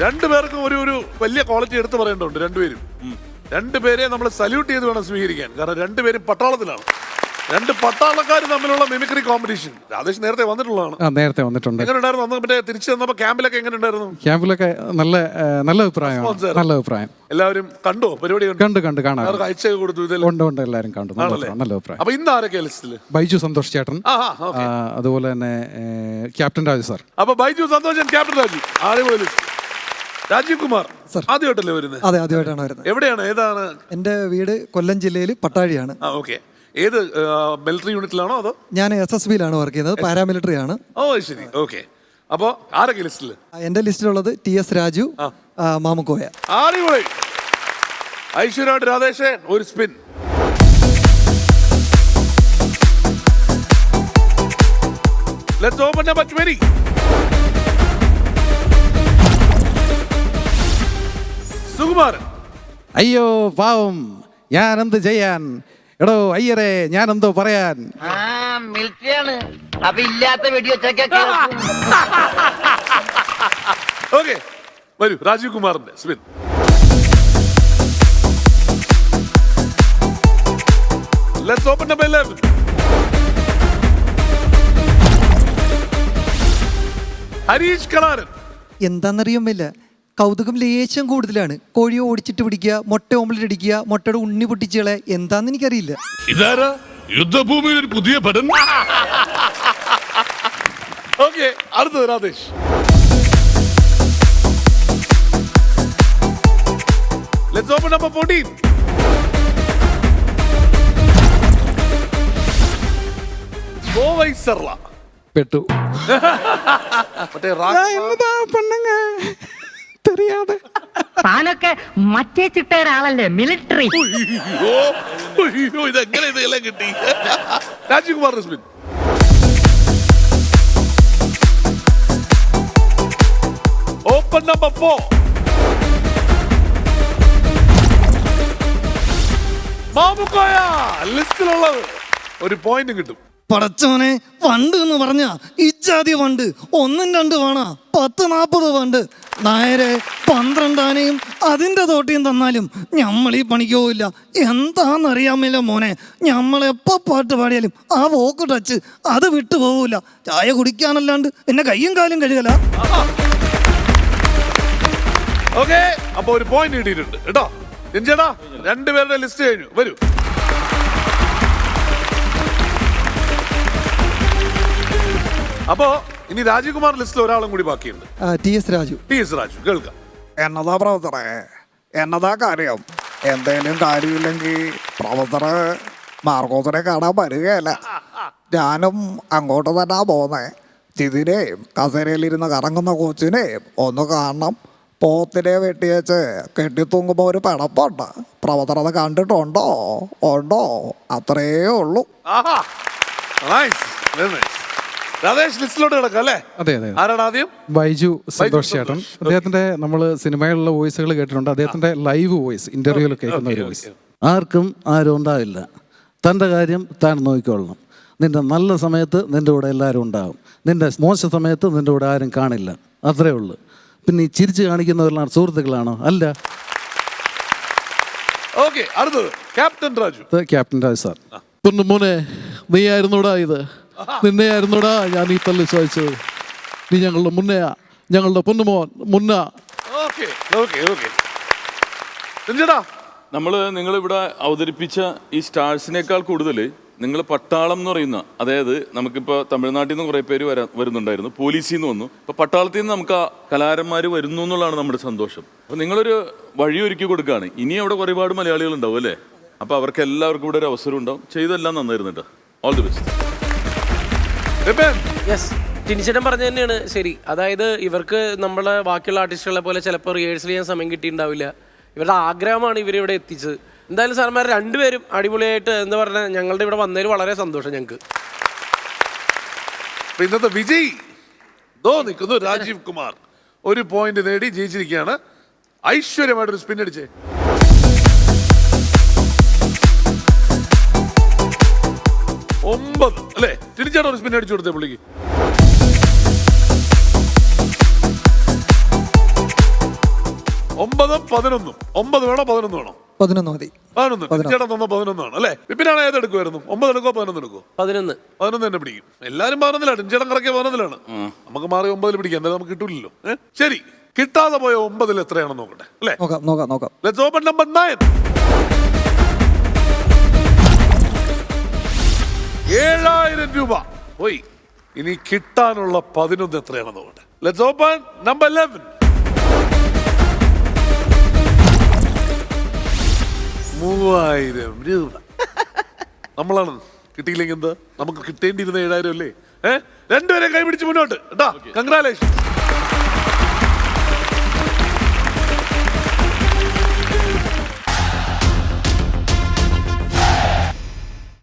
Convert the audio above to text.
രണ്ടുപേർക്കും ഒരു ഒരു വലിയ ക്വാളിറ്റി എടുത്തു പറയേണ്ടതുണ്ട് രണ്ടുപേരും. രണ്ടുപേരെ നമ്മൾ സല്യൂട്ട് ചെയ്ത് വേണം സ്വീകരിക്കാൻ. കാരണം രണ്ടുപേരും പട്ടാളത്തിലാണ്. രണ്ട് പട്ടാളക്കാർ തമ്മിലുള്ള മിമിക്രി കോമ്പറ്റീഷൻ രാധേഷ് നേരത്തെ വന്നിട്ടുള്ളതാണ്. ആ നേരത്തെ വന്നിട്ടുണ്ട്. എങ്ങനെ ഉണ്ടായിരുന്നു? അന്ന് മറ്റേ തിരിച്ചു തന്നപ്പോ ക്യാമ്പിലൊക്കെ എങ്ങനെ ഉണ്ടായിരുന്നു? ക്യാമ്പിലൊക്കെ നല്ല നല്ല അഭിപ്രായം നല്ല അഭിപ്രായം. എല്ലാവരും കണ്ടോ? പരിപാടി കണ്ടു? കണ്ട് കണ്ട് കാണാം. അവർക്ക് കൊടുത്തു ഉണ്ട് ഉണ്ട് എല്ലാവരും കണ്ടു. നല്ല ആണല്ലേ? അഭിപ്രായം നല്ല അഭിപ്രായം. അപ്പൊ ഇന്ന് ആരൊക്കെ ലിസ്റ്റിൽ ബൈജു സന്തോഷ് ചേട്ടൻ. ആ ആ, ആ, ഓക്കെ അതുപോലെ തന്നെ ക്യാപ്റ്റൻ രാജു സാർ. അപ്പൊ ബൈജു സന്തോഷൻ ക്യാപ്റ്റൻ രാജു. ആരെ ലിസ്റ്റ് രാജീവ് കുമാർ ആദ്യമായിട്ടല്ലേ വരുന്നത്? അതെ ആദ്യമായിട്ടാണ് വരുന്നത്. എവിടെയാണ്? ഏതാണ്? എന്റെ വീട് കൊല്ലം ജില്ലയിൽ പട്ടാഴിയാണ്. ആ ഓക്കെ. ഏത് മിലിറ്ററി യൂണിറ്റിലാണോ അതോ? ഞാൻ എസ് എസ് ബിയിലാണ് വർക്ക് ചെയ്യുന്നത്. പാരാമിലിറ്ററി ആണ്. ഓ ശരി. ഓക്കെ. അപ്പോ ആരൊക്കെ ലിസ്റ്റിൽ? എന്റെ ലിസ്റ്റിലുള്ളത് ടി എസ് രാജു മാമുക്കോയ. അടിപൊളി. ഐശ്വര്യമായിട്ട് രാധേശൻ ഒരു spin let's open number 20 Sukumaran. അയ്യോ പാവം. ഞാൻ എന്ത് ചെയ്യാൻ? എടോ അയ്യരെ ഞാൻ എന്തോ പറയാൻ? ആ മിലിറ്ററിയാണ് അപ്പൊ ഇല്ലാത്ത വെടിവെച്ചൊക്കെ ഓക്കെ വരൂ രാജീവ് കുമാറിന്റെ spin let's open number 11 Harish Kalaran എന്താണെന്നറിയാമില്ല കൗതുകം ലേശം കൂടുതലാണ്. കോഴിയെ ഓടിച്ചിട്ട് പിടിക്കുക മുട്ട ഓംലെറ്റ് അടിക്കുക മുട്ടയുടെ ഉണ്ണി പൊട്ടിച്ചുകളെ എന്താന്ന് എനിക്കറിയില്ല. ഇതാരാ? യുദ്ധഭൂമിയിൽ ഒരു പുതിയ പടം ഓക്കെ അടുത്തത് രാധേഷ്. ലെറ്റ്സ് ഓപ്പൺ നമ്പർ 14 ഗോവൈ സർല പെട്ടു. മറ്റേ റാ- പെണ്ണുങ്ങ. തെറിയാതെ താനൊക്കെ മറ്റേ ചിട്ട ഒരാളല്ലേ മിലിറ്ററി ഇതെങ്ങനെ ഇതെല്ലാം കിട്ടി? Rajeev Kumar Resmin. Open number four Mamukkoya ലിസ്റ്റിലുള്ളത് ഒരു പോയിന്റ് കിട്ടും. പടച്ചവനെ വണ്ട് എന്ന് പറഞ്ഞ ഇജാതി വണ്ട്. ഒന്നും രണ്ട് വേണ പത്ത് നാപ്പത് വണ്ട്. നായരെ പന്ത്രണ്ടാനയും അതിന്റെ തോട്ടിയും തന്നാലും നമ്മൾ ഈ പണിക്ക് പോവില്ല. എന്താണെന്നറിയാമല്ലോ മോനെ ഞമ്മൾ എപ്പോൾ പാട്ട് പാടിയാലും ആ വോക്ക് ടച്ച് അത് വിട്ടു പോവില്ല ചായ കുടിക്കാനല്ലാണ്ട് എന്നെ കയ്യും കാലും കഴുകല. ഓക്കെ അപ്പൊ ഒരു പോയിന്റ് കിട്ടിയിട്ടുണ്ട്. കേട്ടോ? രഞ്ജേട്ടാ രണ്ടുപേരുടെ ലിസ്റ്റ് കഴിഞ്ഞു. വരൂ. അപ്പോ ഇനി രാജീവ്കുമാർ ലിസ്റ്റിൽ ഒരാളും കൂടി ബാക്കിയുണ്ട്. T S Raju. T S Raju കേൾക്കാം. എന്നതാ പ്രവർത്തറേ എന്നതാ കാര്യം? എന്തേലും കാര്യമില്ലെങ്കിൽ പ്രൊഫസറ് മാർക്കോസിനെ കാണാൻ വരികയല്ല? ഞാനും അങ്ങോട്ട് തന്നെ പോന്നേ. ചിതിനെയും കസേരയിലിരുന്ന് കറങ്ങുന്ന കൊച്ചിനെയും ഒന്ന് കാണണം. പോത്തിനെ വെട്ടിയേച്ച് കെട്ടിത്തൂങ്ങുമ്പോൾ ഒരു പടപ്പുണ്ട് പ്രവർത്തനത അത് കണ്ടിട്ടുണ്ടോ? ഉണ്ടോ? അത്രയേ ഉള്ളൂ. രാധേഷ് ലിസ്റ്റിലോട്ട് കിടക്കാം അല്ലേ? അതെ അതെ ആരാണ് ആദ്യം? ബൈജു സന്തോഷ്. ചേട്ടൻ അദ്ദേഹത്തിന്റെ നമ്മൾ സിനിമയിലുള്ള വോയിസുകൾ കേട്ടിട്ടുണ്ട്. അദ്ദേഹത്തിന്റെ ലൈവ് വോയിസ് ഇന്റർവ്യൂവിൽ കേൾക്കുന്ന ഒരു വോയിസ്. ആർക്കും ആരും ഉണ്ടാവില്ല. തന്റെ കാര്യം താൻ നോക്കിക്കൊള്ളണം. നിന്റെ നല്ല സമയത്ത് നിന്റെ കൂടെ എല്ലാവരും ഉണ്ടാവും. നിന്റെ മോശ സമയത്ത് നിന്റെ കൂടെ ആരും കാണില്ല. അത്രേ ഉള്ളൂ. പിന്നെ ഈ ചിരിച്ചു കാണിക്കുന്നവരെല്ലാം സുഹൃത്തുക്കളാണോ? അല്ല. ഓക്കെ അടുത്തത്. Captain Raju. Captain Raju sir. പൊന്നു മോനെ നീ ആയിരുന്നു ഇത്. നിന്നെ ആയിരുന്നോടാ ഞാൻ ഈ തള്ളി ചോദിച്ചത്. നീ ഞങ്ങളുടെ മുന്നയാ. ഞങ്ങളുടെ പൊന്നുമോൻ മുന്ന. Okay okay okay. രഞ്ജേട്ടാ നമ്മൾ നിങ്ങളിവിടെ അവതരിപ്പിച്ച ഈ സ്റ്റാഴ്സിനേക്കാൾ കൂടുതൽ നിങ്ങൾ പട്ടാളം എന്ന് പറയുന്ന അതായത് നമുക്കിപ്പോൾ തമിഴ്നാട്ടിൽ നിന്ന് കുറേ പേര് വരാ വരുന്നുണ്ടായിരുന്നു. പോലീസിൽ നിന്ന് വന്നു. ഇപ്പോൾ പട്ടാളത്തിൽ നിന്ന് നമുക്ക് ആ കലാകാരന്മാർ വരുന്നു എന്നുള്ളതാണ് നമ്മുടെ സന്തോഷം. അപ്പോൾ നിങ്ങളൊരു വഴി ഒരുക്കി കൊടുക്കുകയാണ് ഇനി അവിടെ ഒരുപാട് മലയാളികൾ ഉണ്ടാവും അല്ലേ? അപ്പോൾ അവർക്ക് എല്ലാവർക്കും ഇവിടെ ഒരു അവസരം ഉണ്ടാവും. ചെയ്തെല്ലാം നന്നായിരുന്നു കേട്ടോ. ഓൾ ദി ബെസ്റ്റ് യെസ് ടിനിച്ചേട്ടൻ പറഞ്ഞ തന്നെയാണ്. ശരി. അതായത് ഇവർക്ക് നമ്മളെ ബാക്കിയുള്ള ആർട്ടിസ്റ്റുകളെ പോലെ ചിലപ്പോൾ റിഹേഴ്സൽ ചെയ്യാൻ സമയം കിട്ടിയിട്ടുണ്ടാവില്ല. ഇവരുടെ ആഗ്രഹമാണ് ഇവർ ഇവിടെ എത്തിച്ചത്. എന്തായാലും സാർമാർ രണ്ടുപേരും അടിപൊളിയായിട്ട് എന്താ പറഞ്ഞാൽ ഞങ്ങളുടെ ഇവിടെ വന്നതിൽ വളരെ സന്തോഷം ഞങ്ങൾക്ക് അപ്പൊ ഇന്നത്തെ വിജയ് ദോ നിൽക്കുന്നു രാജീവ് കുമാർ. ഒരു പോയിന്റ് നേടി ജയിച്ചിരിക്കുകയാണ്. ഐശ്വര്യമായിട്ടൊരു സ്പിൻ അടിച്ചേ. ഒമ്പത് അല്ലേ? തിരിച്ചാണ് ഒരു സ്പിൻ അടിച്ചു കൊടുത്തേ പുള്ളിക്ക്. ഒമ്പതും പതിനൊന്നും. ഒമ്പത് വേണോ പതിനൊന്ന് വേണോ? പതിനൊന്ന് മതി. പതിനൊന്ന്. ചേട്ടൻ തന്ന പതിനൊന്നാണ് അല്ലേ? വിപിനാണ് ഏത് എടുക്കുമായിരുന്നു ഒമ്പത് എടുക്കോ പതിനൊന്ന് എടുക്കോ പതിനൊന്ന്. പതിനൊന്ന് തന്നെ പിടിക്കും. എല്ലാരും പതിനൊന്നിലാണ് ചേട്ടൻ കറക്കിയ പതിനൊന്നിലാണ് നമുക്ക് മാറി ഒമ്പതിൽ പിടിക്കാം. എന്തായാലും നമുക്ക് കിട്ടൂലല്ലോ? ശരി. കിട്ടാതെ പോയ ഒമ്പതിൽ എത്രയാണെന്ന് നോക്കട്ടെ അല്ലേ? നോക്കാം നോക്കാം നോക്കാം. ലെറ്റ്സ് ഓപ്പൺ നമ്പർ നയൻ ഏഴായിരം രൂപ. പോയി. ഇനി കിട്ടാനുള്ള പതിനൊന്ന് എത്രയാണെന്ന് നോക്കട്ടെ. ലെറ്റ്സ് ഓപ്പൺ നമ്പർ ലെവൻ മൂവായിരം രൂപ. നമ്മളാണ്. കിട്ടിയില്ലെങ്കിൽ എന്ത്? നമുക്ക് കിട്ടേണ്ടിയിരുന്ന ഏഴായിരം അല്ലേ? ഏഹ് രണ്ടുപേരെ കൈപിടിച്ച് മുന്നോട്ട്. കേട്ടാ കൺഗ്രാലേഷൻ